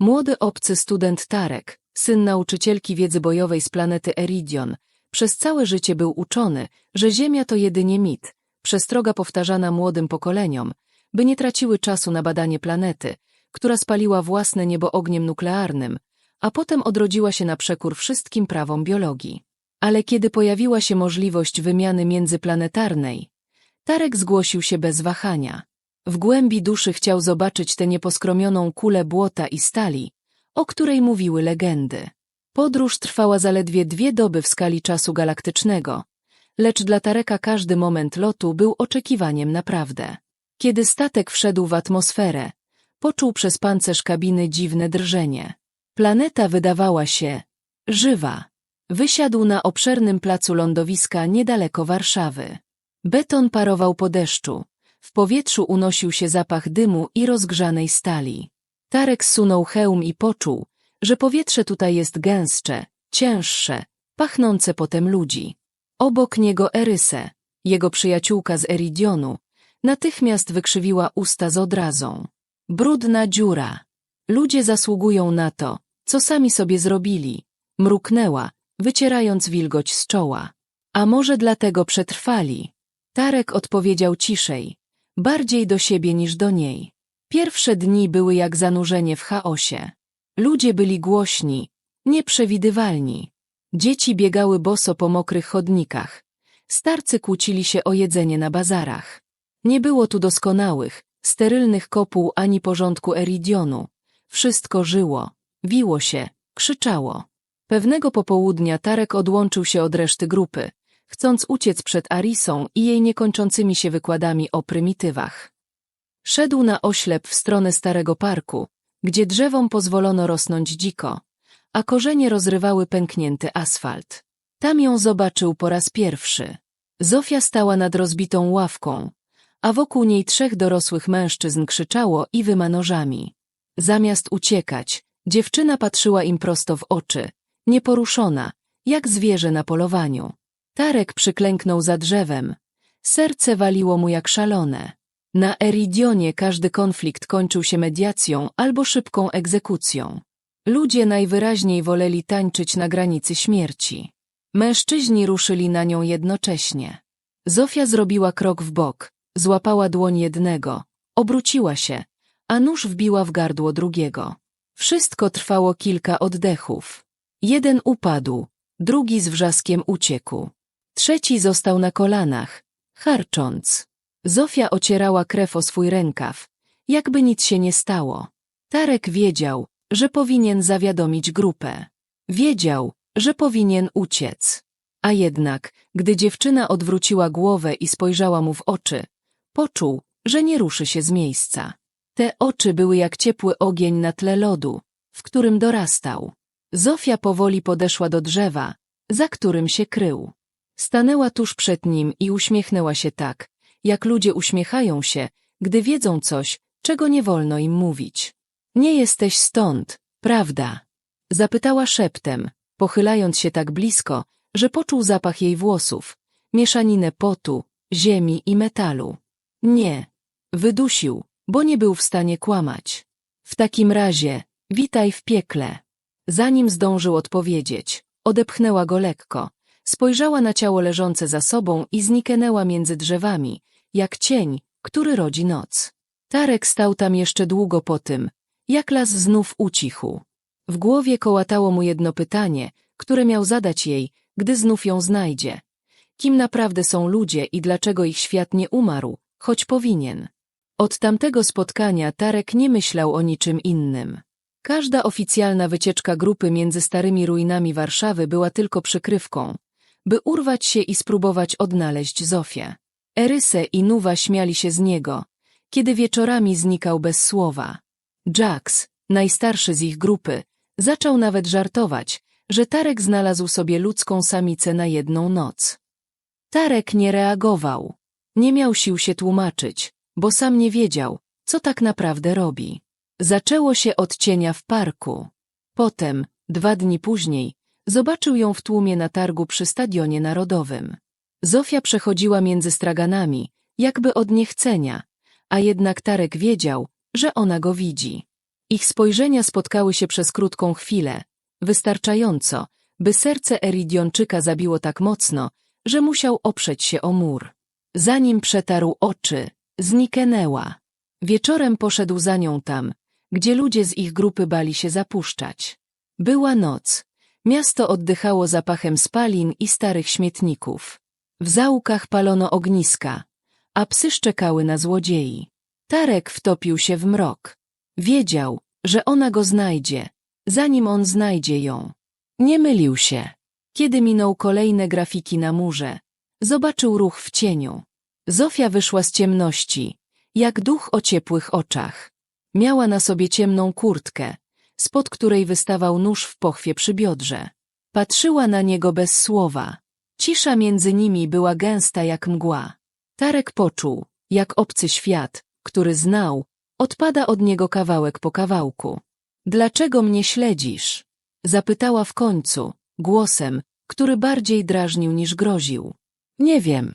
Młody obcy student Tarek, syn nauczycielki wiedzy bojowej z planety Eridion, przez całe życie był uczony, że Ziemia to jedynie mit, przestroga powtarzana młodym pokoleniom, by nie traciły czasu na badanie planety, która spaliła własne niebo ogniem nuklearnym, a potem odrodziła się na przekór wszystkim prawom biologii. Ale kiedy pojawiła się możliwość wymiany międzyplanetarnej, Tarek zgłosił się bez wahania. W głębi duszy chciał zobaczyć tę nieposkromioną kulę błota i stali, o której mówiły legendy. Podróż trwała zaledwie dwie doby w skali czasu galaktycznego, lecz dla Tareka każdy moment lotu był oczekiwaniem naprawdę. Kiedy statek wszedł w atmosferę, poczuł przez pancerz kabiny dziwne drżenie. Planeta wydawała się żywa. Wysiadł na obszernym placu lądowiska niedaleko Warszawy. Beton parował po deszczu. W powietrzu unosił się zapach dymu i rozgrzanej stali. Tarek zsunął hełm i poczuł, że powietrze tutaj jest gęstsze, cięższe, pachnące potem ludzi. Obok niego Eryse, jego przyjaciółka z Eridionu, natychmiast wykrzywiła usta z odrazą. Brudna dziura. Ludzie zasługują na to, co sami sobie zrobili. Mruknęła, wycierając wilgoć z czoła. A może dlatego przetrwali? Tarek odpowiedział ciszej, bardziej do siebie niż do niej. Pierwsze dni były jak zanurzenie w chaosie. Ludzie byli głośni, nieprzewidywalni. Dzieci biegały boso po mokrych chodnikach. Starcy kłócili się o jedzenie na bazarach. Nie było tu doskonałych, sterylnych kopuł ani porządku eridionu. Wszystko żyło, wiło się, krzyczało. Pewnego popołudnia Tarek odłączył się od reszty grupy, chcąc uciec przed Arisą i jej niekończącymi się wykładami o prymitywach. Szedł na oślep w stronę starego parku, gdzie drzewom pozwolono rosnąć dziko, a korzenie rozrywały pęknięty asfalt. Tam ją zobaczył po raz pierwszy. Zofia stała nad rozbitą ławką, a wokół niej trzech dorosłych mężczyzn krzyczało i wyma nożami. Zamiast uciekać, dziewczyna patrzyła im prosto w oczy, nieporuszona, jak zwierzę na polowaniu. Tarek przyklęknął za drzewem. Serce waliło mu jak szalone. Na Eridionie każdy konflikt kończył się mediacją albo szybką egzekucją. Ludzie najwyraźniej woleli tańczyć na granicy śmierci. Mężczyźni ruszyli na nią jednocześnie. Zofia zrobiła krok w bok, złapała dłoń jednego, obróciła się, a nóż wbiła w gardło drugiego. Wszystko trwało kilka oddechów. Jeden upadł, drugi z wrzaskiem uciekł. Trzeci został na kolanach, harcząc. Zofia ocierała krew o swój rękaw, jakby nic się nie stało. Tarek wiedział, że powinien zawiadomić grupę. Wiedział, że powinien uciec. A jednak, gdy dziewczyna odwróciła głowę i spojrzała mu w oczy, poczuł, że nie ruszy się z miejsca. Te oczy były jak ciepły ogień na tle lodu, w którym dorastał. Zofia powoli podeszła do drzewa, za którym się krył. Stanęła tuż przed nim i uśmiechnęła się tak, jak ludzie uśmiechają się, gdy wiedzą coś, czego nie wolno im mówić. Nie jesteś stąd, prawda? Zapytała szeptem, pochylając się tak blisko, że poczuł zapach jej włosów, mieszaninę potu, ziemi i metalu. Nie. Wydusił, bo nie był w stanie kłamać. W takim razie, witaj w piekle. Zanim zdążył odpowiedzieć, odepchnęła go lekko, spojrzała na ciało leżące za sobą i zniknęła między drzewami, jak cień, który rodzi noc. Tarek stał tam jeszcze długo po tym, jak las znów ucichł. W głowie kołatało mu jedno pytanie, które miał zadać jej, gdy znów ją znajdzie. Kim naprawdę są ludzie i dlaczego ich świat nie umarł, choć powinien? Od tamtego spotkania Tarek nie myślał o niczym innym. Każda oficjalna wycieczka grupy między starymi ruinami Warszawy była tylko przykrywką, by urwać się i spróbować odnaleźć Zofię. Eryse i Nuwa śmiali się z niego, kiedy wieczorami znikał bez słowa. Jax, najstarszy z ich grupy, zaczął nawet żartować, że Tarek znalazł sobie ludzką samicę na jedną noc. Tarek nie reagował. Nie miał sił się tłumaczyć, bo sam nie wiedział, co tak naprawdę robi. Zaczęło się od cienia w parku. Potem, dwa dni później, zobaczył ją w tłumie na targu przy Stadionie Narodowym. Zofia przechodziła między straganami, jakby od niechcenia, a jednak Tarek wiedział, że ona go widzi. Ich spojrzenia spotkały się przez krótką chwilę, wystarczająco, by serce Eridionczyka zabiło tak mocno, że musiał oprzeć się o mur. Zanim przetarł oczy, zniknęła. Wieczorem poszedł za nią tam, gdzie ludzie z ich grupy bali się zapuszczać. Była noc. Miasto oddychało zapachem spalin i starych śmietników. W zaułkach palono ogniska, a psy szczekały na złodziei. Tarek wtopił się w mrok. Wiedział, że ona go znajdzie, zanim on znajdzie ją. Nie mylił się. Kiedy minął kolejne grafiki na murze, zobaczył ruch w cieniu. Zofia wyszła z ciemności, jak duch o ciepłych oczach. Miała na sobie ciemną kurtkę, spod której wystawał nóż w pochwie przy biodrze. Patrzyła na niego bez słowa. Cisza między nimi była gęsta jak mgła. Tarek poczuł, jak obcy świat, który znał, odpada od niego kawałek po kawałku. Dlaczego mnie śledzisz? Zapytała w końcu, głosem, który bardziej drażnił niż groził. Nie wiem.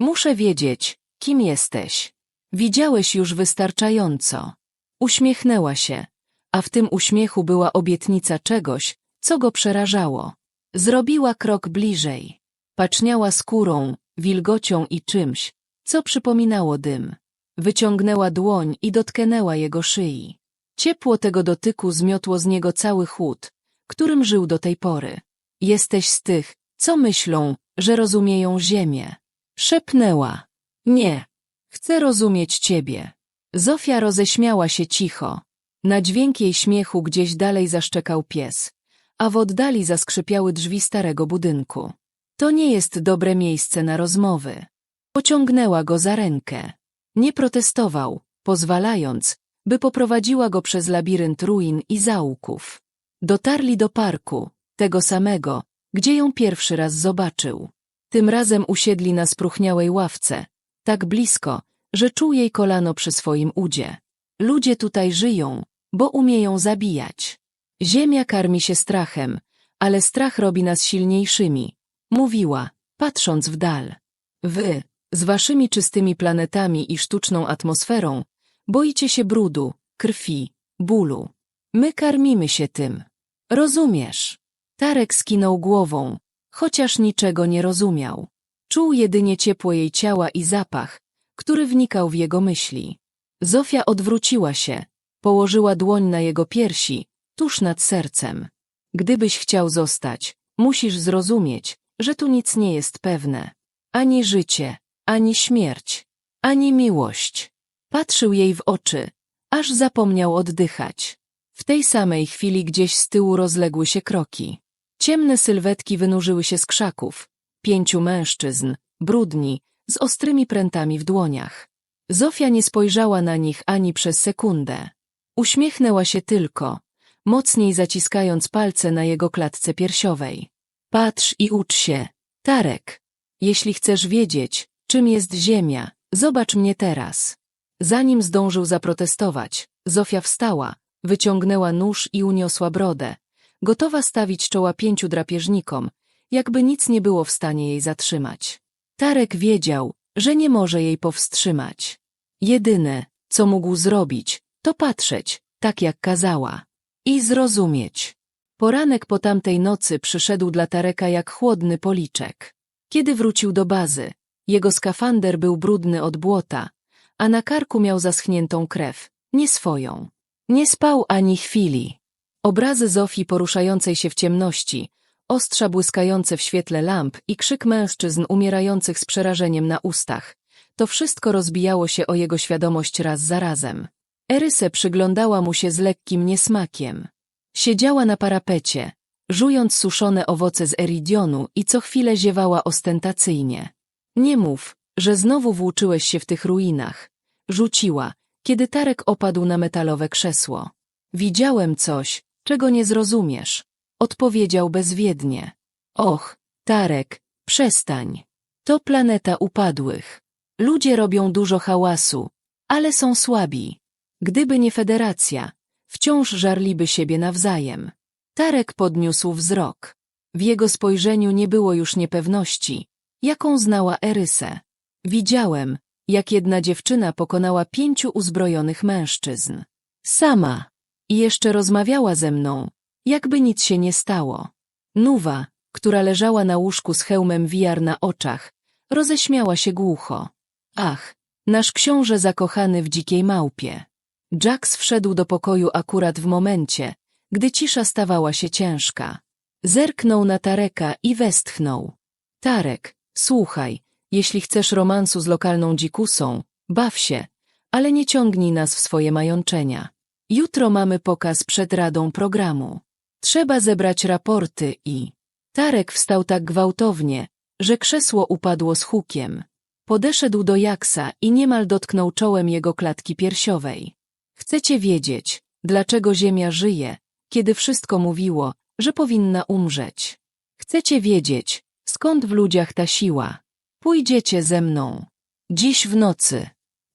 Muszę wiedzieć, kim jesteś. Widziałeś już wystarczająco. Uśmiechnęła się, a w tym uśmiechu była obietnica czegoś, co go przerażało. Zrobiła krok bliżej. Paczniała skórą, wilgocią i czymś, co przypominało dym. Wyciągnęła dłoń i dotknęła jego szyi. Ciepło tego dotyku zmiotło z niego cały chłód, którym żył do tej pory. Jesteś z tych, co myślą, że rozumieją ziemię. Szepnęła. Nie. Chcę rozumieć ciebie. Zofia roześmiała się cicho. Na dźwięk jej śmiechu gdzieś dalej zaszczekał pies, a w oddali zaskrzypiały drzwi starego budynku. To nie jest dobre miejsce na rozmowy. Pociągnęła go za rękę. Nie protestował, pozwalając, by poprowadziła go przez labirynt ruin i zaułków. Dotarli do parku, tego samego, gdzie ją pierwszy raz zobaczył. Tym razem usiedli na spróchniałej ławce, tak blisko, że czuł jej kolano przy swoim udzie. Ludzie tutaj żyją, bo umieją zabijać. Ziemia karmi się strachem, ale strach robi nas silniejszymi, mówiła, patrząc w dal. Wy, z waszymi czystymi planetami i sztuczną atmosferą, boicie się brudu, krwi, bólu. My karmimy się tym. Rozumiesz? Tarek skinął głową, chociaż niczego nie rozumiał. Czuł jedynie ciepło jej ciała i zapach, który wnikał w jego myśli. Zofia odwróciła się, położyła dłoń na jego piersi, tuż nad sercem. Gdybyś chciał zostać, musisz zrozumieć, że tu nic nie jest pewne. Ani życie, ani śmierć, ani miłość. Patrzył jej w oczy, aż zapomniał oddychać. W tej samej chwili gdzieś z tyłu rozległy się kroki. Ciemne sylwetki wynurzyły się z krzaków. Pięciu mężczyzn, brudni, z ostrymi prętami w dłoniach. Zofia nie spojrzała na nich ani przez sekundę. Uśmiechnęła się tylko, mocniej zaciskając palce na jego klatce piersiowej. Patrz i ucz się, Tarek. Jeśli chcesz wiedzieć, czym jest ziemia, zobacz mnie teraz. Zanim zdążył zaprotestować, Zofia wstała, wyciągnęła nóż i uniosła brodę, gotowa stawić czoła pięciu drapieżnikom, jakby nic nie było w stanie jej zatrzymać. Tarek wiedział, że nie może jej powstrzymać. Jedyne, co mógł zrobić, to patrzeć, tak jak kazała. I zrozumieć. Poranek po tamtej nocy przyszedł dla Tareka jak chłodny policzek. Kiedy wrócił do bazy, jego skafander był brudny od błota, a na karku miał zaschniętą krew, nie swoją. Nie spał ani chwili. Obrazy Zofii poruszającej się w ciemności, ostrza błyskające w świetle lamp i krzyk mężczyzn umierających z przerażeniem na ustach. To wszystko rozbijało się o jego świadomość raz za razem. Eryse przyglądała mu się z lekkim niesmakiem. Siedziała na parapecie, żując suszone owoce z eridionu i co chwilę ziewała ostentacyjnie. Nie mów, że znowu włóczyłeś się w tych ruinach. Rzuciła, kiedy Tarek opadł na metalowe krzesło. Widziałem coś, czego nie zrozumiesz. Odpowiedział bezwiednie. Och, Tarek, przestań. To planeta upadłych. Ludzie robią dużo hałasu, ale są słabi. Gdyby nie federacja, wciąż żarliby siebie nawzajem. Tarek podniósł wzrok. W jego spojrzeniu nie było już niepewności, jaką znała Erysę. Widziałem, jak jedna dziewczyna pokonała pięciu uzbrojonych mężczyzn. Sama. I jeszcze rozmawiała ze mną, jakby nic się nie stało. Nuwa, która leżała na łóżku z hełmem wiar na oczach, roześmiała się głucho. Ach, nasz książę zakochany w dzikiej małpie. Jax wszedł do pokoju akurat w momencie, gdy cisza stawała się ciężka. Zerknął na Tareka i westchnął. Tarek, słuchaj, jeśli chcesz romansu z lokalną dzikusą, baw się, ale nie ciągnij nas w swoje majączenia. Jutro mamy pokaz przed radą programu. Trzeba zebrać raporty i... Tarek wstał tak gwałtownie, że krzesło upadło z hukiem. Podeszedł do Jaksa i niemal dotknął czołem jego klatki piersiowej. Chcecie wiedzieć, dlaczego Ziemia żyje, kiedy wszystko mówiło, że powinna umrzeć. Chcecie wiedzieć, skąd w ludziach ta siła. Pójdziecie ze mną. Dziś w nocy.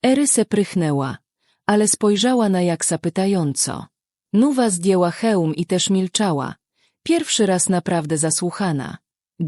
Eryse prychnęła, ale spojrzała na Jaksa pytająco. Nuwa zdjęła hełm i też milczała. Pierwszy raz naprawdę zasłuchana.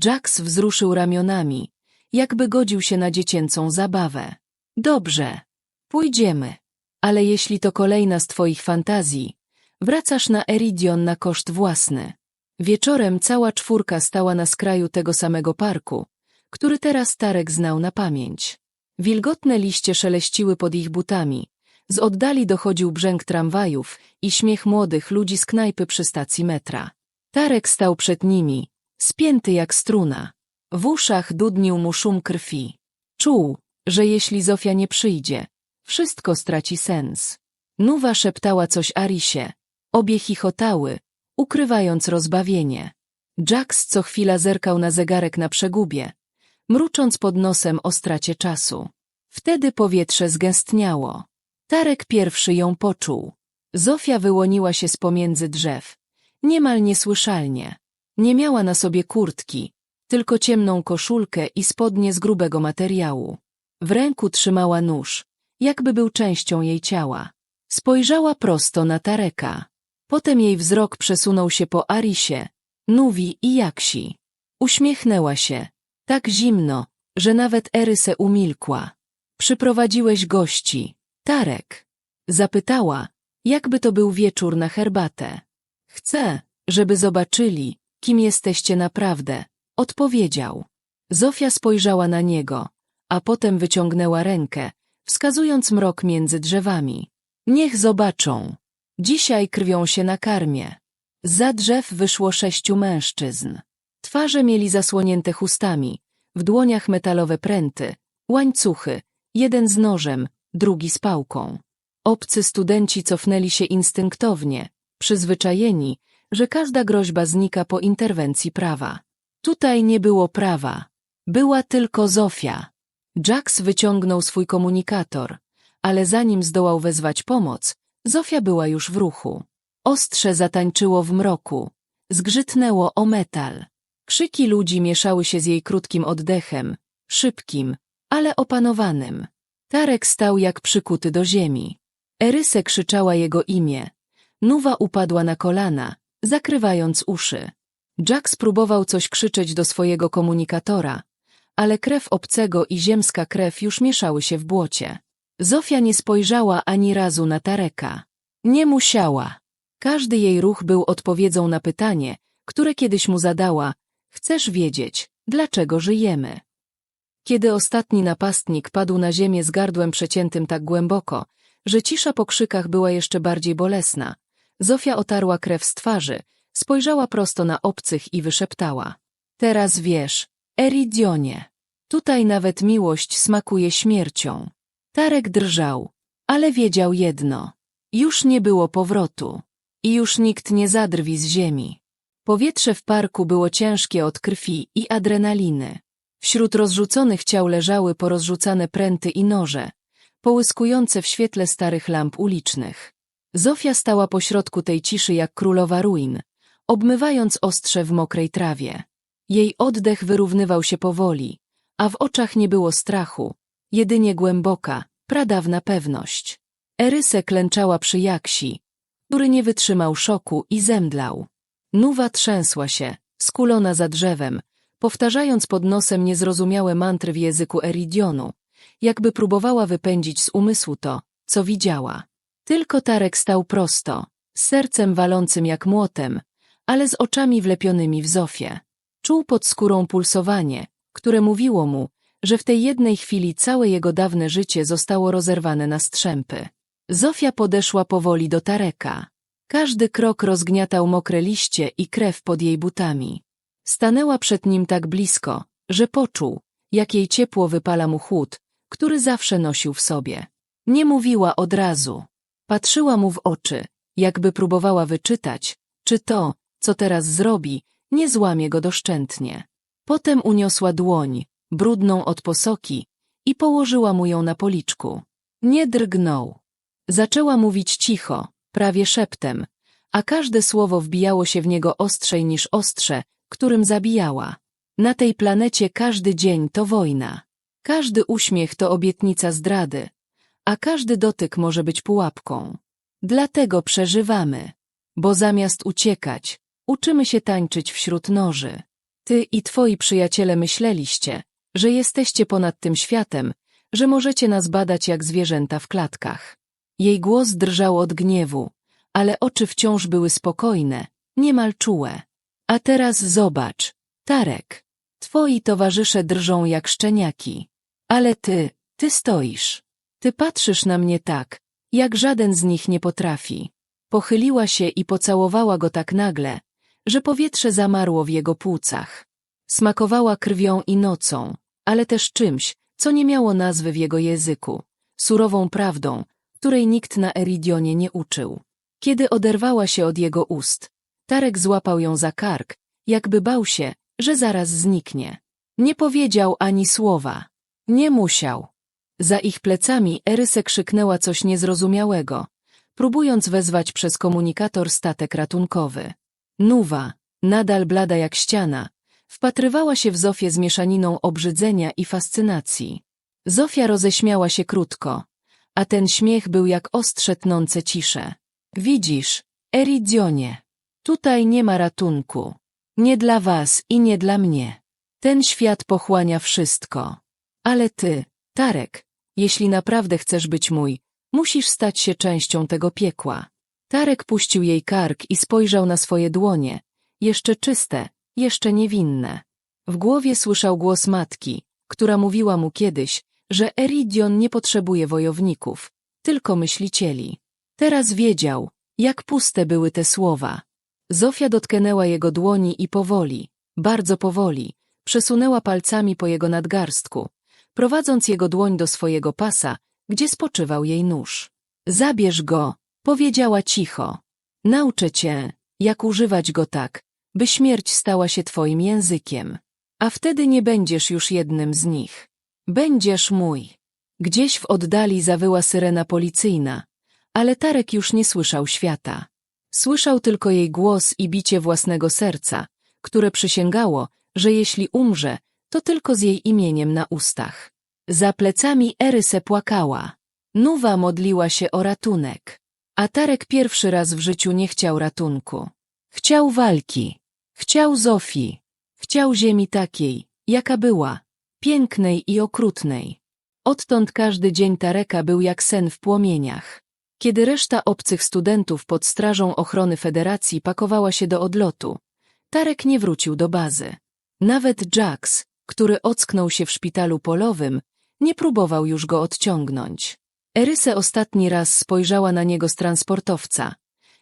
Jax wzruszył ramionami, jakby godził się na dziecięcą zabawę. Dobrze, pójdziemy. Ale jeśli to kolejna z twoich fantazji, wracasz na Eridion na koszt własny. Wieczorem cała czwórka stała na skraju tego samego parku, który teraz Tarek znał na pamięć. Wilgotne liście szeleściły pod ich butami, z oddali dochodził brzęk tramwajów i śmiech młodych ludzi z knajpy przy stacji metra. Tarek stał przed nimi, spięty jak struna. W uszach dudnił mu szum krwi. Czuł, że jeśli Zofia nie przyjdzie, wszystko straci sens. Nuwa szeptała coś Arisie. Obie chichotały, ukrywając rozbawienie. Jax co chwila zerkał na zegarek na przegubie, mrucząc pod nosem o stracie czasu. Wtedy powietrze zgęstniało. Tarek pierwszy ją poczuł. Zofia wyłoniła się z pomiędzy drzew. Niemal niesłyszalnie. Nie miała na sobie kurtki, tylko ciemną koszulkę i spodnie z grubego materiału. W ręku trzymała nóż, jakby był częścią jej ciała. Spojrzała prosto na Tareka. Potem jej wzrok przesunął się po Arisie, Nuwi i Jaksi. Uśmiechnęła się, tak zimno, że nawet Eryse umilkła. Przyprowadziłeś gości, Tarek. Zapytała, jakby to był wieczór na herbatę. Chcę, żeby zobaczyli, kim jesteście naprawdę, odpowiedział. Zofia spojrzała na niego, a potem wyciągnęła rękę, wskazując mrok między drzewami. Niech zobaczą. Dzisiaj krwią się na karmie. Za drzew wyszło sześciu mężczyzn. Twarze mieli zasłonięte chustami, w dłoniach metalowe pręty, łańcuchy, jeden z nożem, drugi z pałką. Obcy studenci cofnęli się instynktownie, przyzwyczajeni, że każda groźba znika po interwencji prawa. Tutaj nie było prawa. Była tylko Zofia. Jax wyciągnął swój komunikator, ale zanim zdołał wezwać pomoc, Zofia była już w ruchu. Ostrze zatańczyło w mroku. Zgrzytnęło o metal. Krzyki ludzi mieszały się z jej krótkim oddechem, szybkim, ale opanowanym. Tarek stał jak przykuty do ziemi. Eryse krzyczała jego imię. Nuwa upadła na kolana, zakrywając uszy. Jack spróbował coś krzyczeć do swojego komunikatora, ale krew obcego i ziemska krew już mieszały się w błocie. Zofia nie spojrzała ani razu na Tareka. Nie musiała. Każdy jej ruch był odpowiedzią na pytanie, które kiedyś mu zadała. Chcesz wiedzieć, dlaczego żyjemy? Kiedy ostatni napastnik padł na ziemię z gardłem przeciętym tak głęboko, że cisza po krzykach była jeszcze bardziej bolesna, Zofia otarła krew z twarzy, spojrzała prosto na obcych i wyszeptała. Teraz wiesz, Eridionie, tutaj nawet miłość smakuje śmiercią. Tarek drżał, ale wiedział jedno. Już nie było powrotu. I już nikt nie zadrwi z ziemi. Powietrze w parku było ciężkie od krwi i adrenaliny. Wśród rozrzuconych ciał leżały porozrzucane pręty i noże, połyskujące w świetle starych lamp ulicznych. Zofia stała pośrodku tej ciszy jak królowa ruin, obmywając ostrze w mokrej trawie. Jej oddech wyrównywał się powoli, a w oczach nie było strachu, jedynie głęboka, pradawna pewność. Eryse klęczała przy Jaksi, który nie wytrzymał szoku i zemdlał. Nuwa trzęsła się, skulona za drzewem, powtarzając pod nosem niezrozumiałe mantry w języku Eridionu, jakby próbowała wypędzić z umysłu to, co widziała. Tylko Tarek stał prosto, z sercem walącym jak młotem, ale z oczami wlepionymi w Zofię. Czuł pod skórą pulsowanie, które mówiło mu, że w tej jednej chwili całe jego dawne życie zostało rozerwane na strzępy. Zofia podeszła powoli do Tareka. Każdy krok rozgniatał mokre liście i krew pod jej butami. Stanęła przed nim tak blisko, że poczuł, jak jej ciepło wypala mu chłód, który zawsze nosił w sobie. Nie mówiła od razu. Patrzyła mu w oczy, jakby próbowała wyczytać, czy to, co teraz zrobi, nie złamie go doszczętnie. Potem uniosła dłoń, brudną od posoki, i położyła mu ją na policzku. Nie drgnął. Zaczęła mówić cicho, prawie szeptem, a każde słowo wbijało się w niego ostrzej niż ostrze, którym zabijała. Na tej planecie każdy dzień to wojna. Każdy uśmiech to obietnica zdrady, a każdy dotyk może być pułapką. Dlatego przeżywamy, bo zamiast uciekać, uczymy się tańczyć wśród noży. Ty i twoi przyjaciele myśleliście, że jesteście ponad tym światem, że możecie nas badać jak zwierzęta w klatkach. Jej głos drżał od gniewu, ale oczy wciąż były spokojne, niemal czułe. A teraz zobacz, Tarek, twoi towarzysze drżą jak szczeniaki. Ale ty, ty stoisz. Ty patrzysz na mnie tak, jak żaden z nich nie potrafi. Pochyliła się i pocałowała go tak nagle, że powietrze zamarło w jego płucach. Smakowała krwią i nocą, ale też czymś, co nie miało nazwy w jego języku, surową prawdą, której nikt na Eridionie nie uczył. Kiedy oderwała się od jego ust, Tarek złapał ją za kark, jakby bał się, że zaraz zniknie. Nie powiedział ani słowa. Nie musiał. Za ich plecami Eryse krzyknęła coś niezrozumiałego, próbując wezwać przez komunikator statek ratunkowy. Nuwa, nadal blada jak ściana, wpatrywała się w Zofię z mieszaniną obrzydzenia i fascynacji. Zofia roześmiała się krótko, a ten śmiech był jak ostrze tnące ciszę. Widzisz, Eridionie, tutaj nie ma ratunku. Nie dla was i nie dla mnie. Ten świat pochłania wszystko. Ale ty, Tarek, jeśli naprawdę chcesz być mój, musisz stać się częścią tego piekła. Tarek puścił jej kark i spojrzał na swoje dłonie, jeszcze czyste, jeszcze niewinne. W głowie słyszał głos matki, która mówiła mu kiedyś, że Eridion nie potrzebuje wojowników, tylko myślicieli. Teraz wiedział, jak puste były te słowa. Zofia dotknęła jego dłoni i powoli, bardzo powoli, przesunęła palcami po jego nadgarstku, prowadząc jego dłoń do swojego pasa, gdzie spoczywał jej nóż. Zabierz go, powiedziała cicho. Nauczę cię, jak używać go tak, by śmierć stała się twoim językiem. A wtedy nie będziesz już jednym z nich. Będziesz mój. Gdzieś w oddali zawyła syrena policyjna, ale Tarek już nie słyszał świata. Słyszał tylko jej głos i bicie własnego serca, które przysięgało, że jeśli umrze, to tylko z jej imieniem na ustach. Za plecami Eryse płakała. Nuwa modliła się o ratunek. A Tarek pierwszy raz w życiu nie chciał ratunku. Chciał walki. Chciał Zofii. Chciał ziemi takiej, jaka była. Pięknej i okrutnej. Odtąd każdy dzień Tareka był jak sen w płomieniach. Kiedy reszta obcych studentów pod strażą ochrony federacji pakowała się do odlotu, Tarek nie wrócił do bazy. Nawet Jax, który ocknął się w szpitalu polowym, nie próbował już go odciągnąć. Eryse ostatni raz spojrzała na niego z transportowca.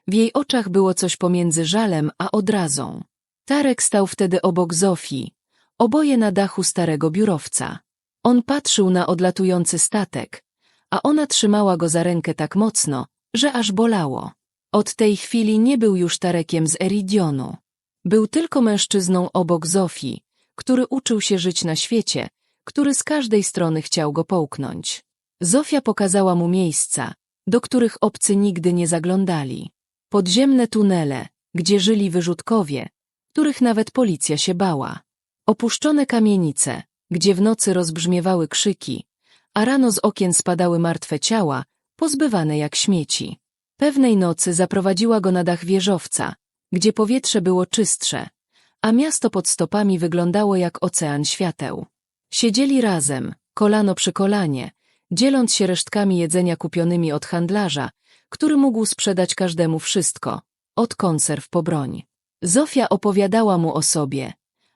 W jej oczach było coś pomiędzy żalem a odrazą. Tarek stał wtedy obok Zofii, oboje na dachu starego biurowca. On patrzył na odlatujący statek, a ona trzymała go za rękę tak mocno, że aż bolało. Od tej chwili nie był już Tarekiem z Eridionu. Był tylko mężczyzną obok Zofii, który uczył się żyć na świecie, który z każdej strony chciał go połknąć. Zofia pokazała mu miejsca, do których obcy nigdy nie zaglądali. Podziemne tunele, gdzie żyli wyrzutkowie, których nawet policja się bała. Opuszczone kamienice, gdzie w nocy rozbrzmiewały krzyki, a rano z okien spadały martwe ciała, pozbywane jak śmieci. Pewnej nocy zaprowadziła go na dach wieżowca, gdzie powietrze było czystsze, a miasto pod stopami wyglądało jak ocean świateł. Siedzieli razem, kolano przy kolanie, dzieląc się resztkami jedzenia kupionymi od handlarza, który mógł sprzedać każdemu wszystko, od konserw po broń. Zofia opowiadała mu o sobie,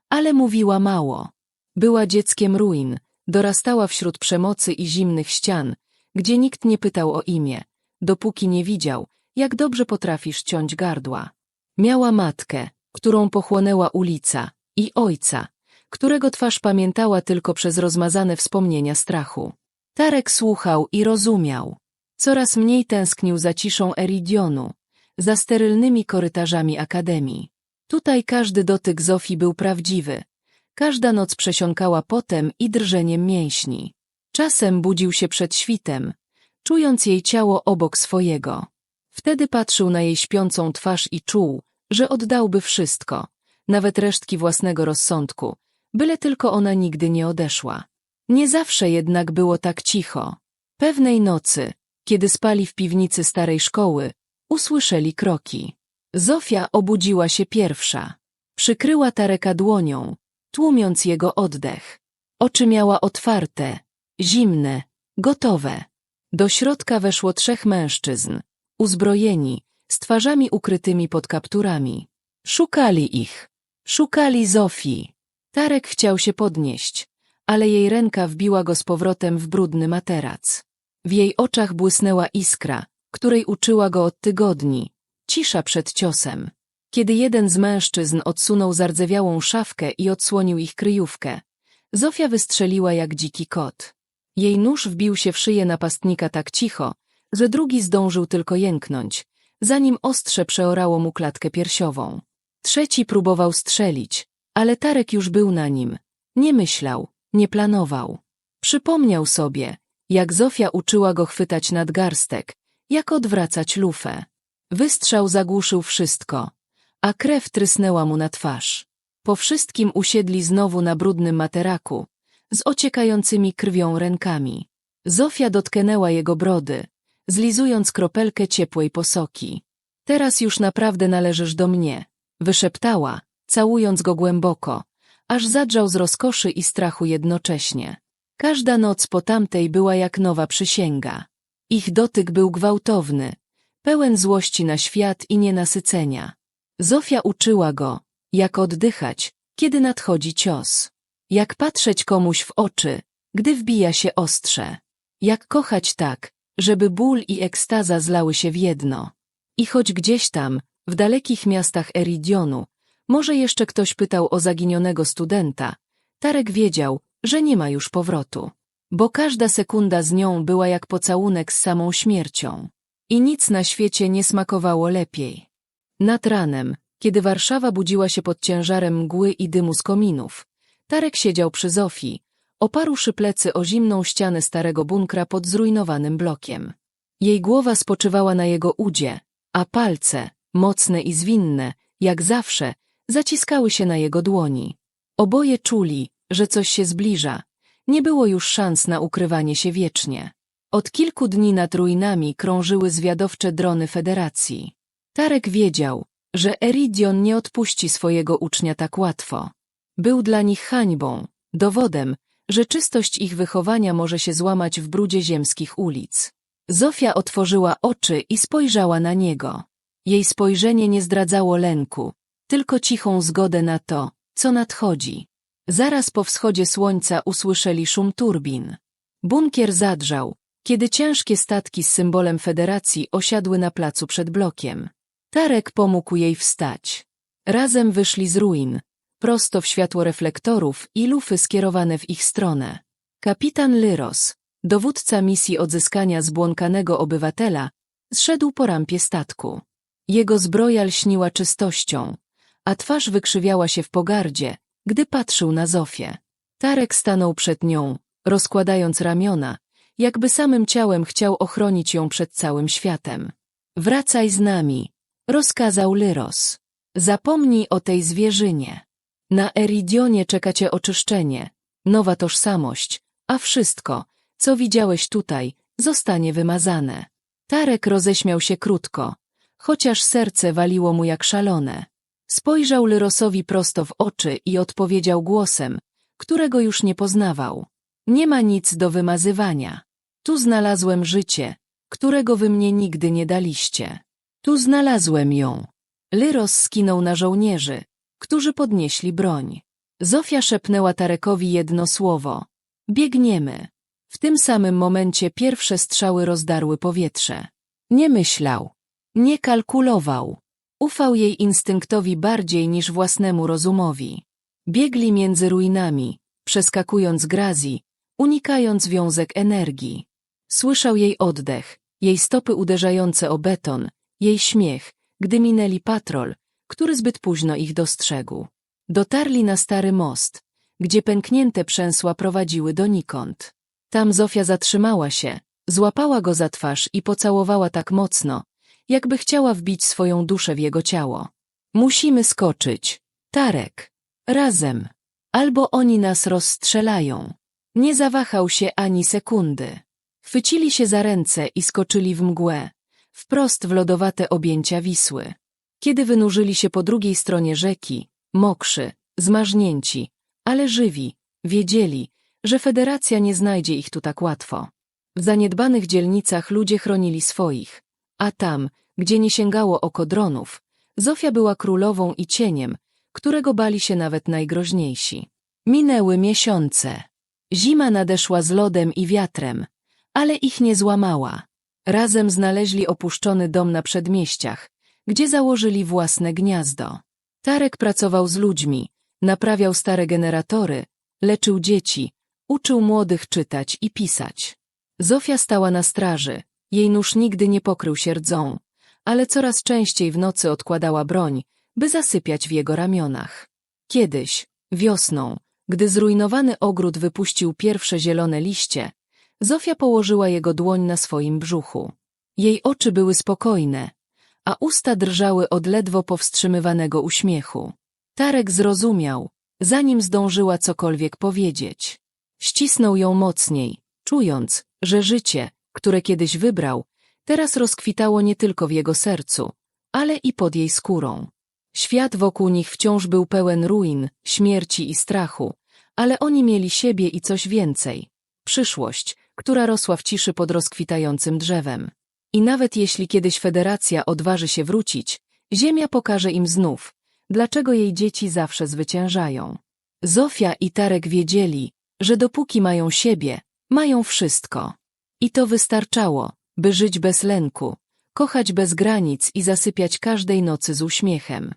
ale mówiła mało. Była dzieckiem ruin, dorastała wśród przemocy i zimnych ścian, gdzie nikt nie pytał o imię, dopóki nie widział, jak dobrze potrafisz ciąć gardła. Miała matkę, którą pochłonęła ulica, i ojca, którego twarz pamiętała tylko przez rozmazane wspomnienia strachu. Tarek słuchał i rozumiał. Coraz mniej tęsknił za ciszą Eridionu, za sterylnymi korytarzami akademii. Tutaj każdy dotyk Zofii był prawdziwy. Każda noc przesiąkała potem i drżeniem mięśni. Czasem budził się przed świtem, czując jej ciało obok swojego. Wtedy patrzył na jej śpiącą twarz i czuł, że oddałby wszystko, nawet resztki własnego rozsądku, byle tylko ona nigdy nie odeszła. Nie zawsze jednak było tak cicho. Pewnej nocy, kiedy spali w piwnicy starej szkoły, usłyszeli kroki. Zofia obudziła się pierwsza. Przykryła Tareka dłonią, tłumiąc jego oddech. Oczy miała otwarte, zimne, gotowe. Do środka weszło trzech mężczyzn, uzbrojeni, z twarzami ukrytymi pod kapturami. Szukali ich. Szukali Zofii. Tarek chciał się podnieść, ale jej ręka wbiła go z powrotem w brudny materac. W jej oczach błysnęła iskra, której uczyła go od tygodni. Cisza przed ciosem. Kiedy jeden z mężczyzn odsunął zardzewiałą szafkę i odsłonił ich kryjówkę, Zofia wystrzeliła jak dziki kot. Jej nóż wbił się w szyję napastnika tak cicho, że drugi zdążył tylko jęknąć, zanim ostrze przeorało mu klatkę piersiową. Trzeci próbował strzelić, ale Tarek już był na nim. Nie myślał, nie planował. Przypomniał sobie, jak Zofia uczyła go chwytać nadgarstek, jak odwracać lufę. Wystrzał zagłuszył wszystko, a krew trysnęła mu na twarz. Po wszystkim usiedli znowu na brudnym materaku, z ociekającymi krwią rękami. Zofia dotknęła jego brody, zlizując kropelkę ciepłej posoki. Teraz już naprawdę należysz do mnie, wyszeptała, całując go głęboko, aż zadrzał z rozkoszy i strachu jednocześnie. Każda noc po tamtej była jak nowa przysięga. Ich dotyk był gwałtowny, pełen złości na świat i nienasycenia. Zofia uczyła go, jak oddychać, kiedy nadchodzi cios. Jak patrzeć komuś w oczy, gdy wbija się ostrze. Jak kochać tak, żeby ból i ekstaza zlały się w jedno. I choć gdzieś tam, w dalekich miastach Eridionu, może jeszcze ktoś pytał o zaginionego studenta, Tarek wiedział, że nie ma już powrotu. Bo każda sekunda z nią była jak pocałunek z samą śmiercią. I nic na świecie nie smakowało lepiej. Nad ranem, kiedy Warszawa budziła się pod ciężarem mgły i dymu z kominów, Tarek siedział przy Zofii, oparłszy plecy o zimną ścianę starego bunkra pod zrujnowanym blokiem. Jej głowa spoczywała na jego udzie, a palce, mocne i zwinne, jak zawsze, zaciskały się na jego dłoni. Oboje czuli, że coś się zbliża. Nie było już szans na ukrywanie się wiecznie. Od kilku dni nad ruinami krążyły zwiadowcze drony Federacji. Tarek wiedział, że Eridion nie odpuści swojego ucznia tak łatwo. Był dla nich hańbą, dowodem, że czystość ich wychowania może się złamać w brudzie ziemskich ulic. Zofia otworzyła oczy i spojrzała na niego. Jej spojrzenie nie zdradzało lęku, tylko cichą zgodę na to, co nadchodzi. Zaraz po wschodzie słońca usłyszeli szum turbin. Bunkier zadrżał, kiedy ciężkie statki z symbolem federacji osiadły na placu przed blokiem. Tarek pomógł jej wstać. Razem wyszli z ruin, prosto w światło reflektorów i lufy skierowane w ich stronę. Kapitan Lyros, dowódca misji odzyskania zbłąkanego obywatela, zszedł po rampie statku. Jego zbroja lśniła czystością, a twarz wykrzywiała się w pogardzie, gdy patrzył na Zofię. Tarek stanął przed nią, rozkładając ramiona, jakby samym ciałem chciał ochronić ją przed całym światem. Wracaj z nami, rozkazał Lyros. Zapomnij o tej zwierzynie. Na Eridionie czeka cię oczyszczenie, nowa tożsamość, a wszystko, co widziałeś tutaj, zostanie wymazane. Tarek roześmiał się krótko, chociaż serce waliło mu jak szalone. Spojrzał Lyrosowi prosto w oczy i odpowiedział głosem, którego już nie poznawał. Nie ma nic do wymazywania. Tu znalazłem życie, którego wy mnie nigdy nie daliście. Tu znalazłem ją. Lyros skinął na żołnierzy, którzy podnieśli broń. Zofia szepnęła Tarekowi jedno słowo. Biegniemy. W tym samym momencie pierwsze strzały rozdarły powietrze. Nie myślał. Nie kalkulował. Ufał jej instynktowi bardziej niż własnemu rozumowi. Biegli między ruinami, przeskakując grazji, unikając wiązek energii. Słyszał jej oddech, jej stopy uderzające o beton, jej śmiech, gdy minęli patrol, który zbyt późno ich dostrzegł. Dotarli na stary most, gdzie pęknięte przęsła prowadziły donikąd. Tam Zofia zatrzymała się, złapała go za twarz i pocałowała tak mocno, jakby chciała wbić swoją duszę w jego ciało. Musimy skoczyć. Tarek. Razem. Albo oni nas rozstrzelają. Nie zawahał się ani sekundy. Chwycili się za ręce i skoczyli w mgłę, wprost w lodowate objęcia Wisły. Kiedy wynurzyli się po drugiej stronie rzeki, mokrzy, zmarznięci, ale żywi, wiedzieli, że federacja nie znajdzie ich tu tak łatwo. W zaniedbanych dzielnicach ludzie chronili swoich, a tam, gdzie nie sięgało oko dronów, Zofia była królową i cieniem, którego bali się nawet najgroźniejsi. Minęły miesiące. Zima nadeszła z lodem i wiatrem, ale ich nie złamała. Razem znaleźli opuszczony dom na przedmieściach, gdzie założyli własne gniazdo. Tarek pracował z ludźmi, naprawiał stare generatory, leczył dzieci, uczył młodych czytać i pisać. Zofia stała na straży, jej nóż nigdy nie pokrył się rdzą, ale coraz częściej w nocy odkładała broń, by zasypiać w jego ramionach. Kiedyś, wiosną, gdy zrujnowany ogród wypuścił pierwsze zielone liście, Zofia położyła jego dłoń na swoim brzuchu. Jej oczy były spokojne, a usta drżały od ledwo powstrzymywanego uśmiechu. Tarek zrozumiał, zanim zdążyła cokolwiek powiedzieć. Ścisnął ją mocniej, czując, że życie, które kiedyś wybrał, teraz rozkwitało nie tylko w jego sercu, ale i pod jej skórą. Świat wokół nich wciąż był pełen ruin, śmierci i strachu, ale oni mieli siebie i coś więcej. Przyszłość, która rosła w ciszy pod rozkwitającym drzewem. I nawet jeśli kiedyś Federacja odważy się wrócić, Ziemia pokaże im znów, dlaczego jej dzieci zawsze zwyciężają. Zofia i Tarek wiedzieli, że dopóki mają siebie, mają wszystko. I to wystarczało, by żyć bez lęku, kochać bez granic i zasypiać każdej nocy z uśmiechem.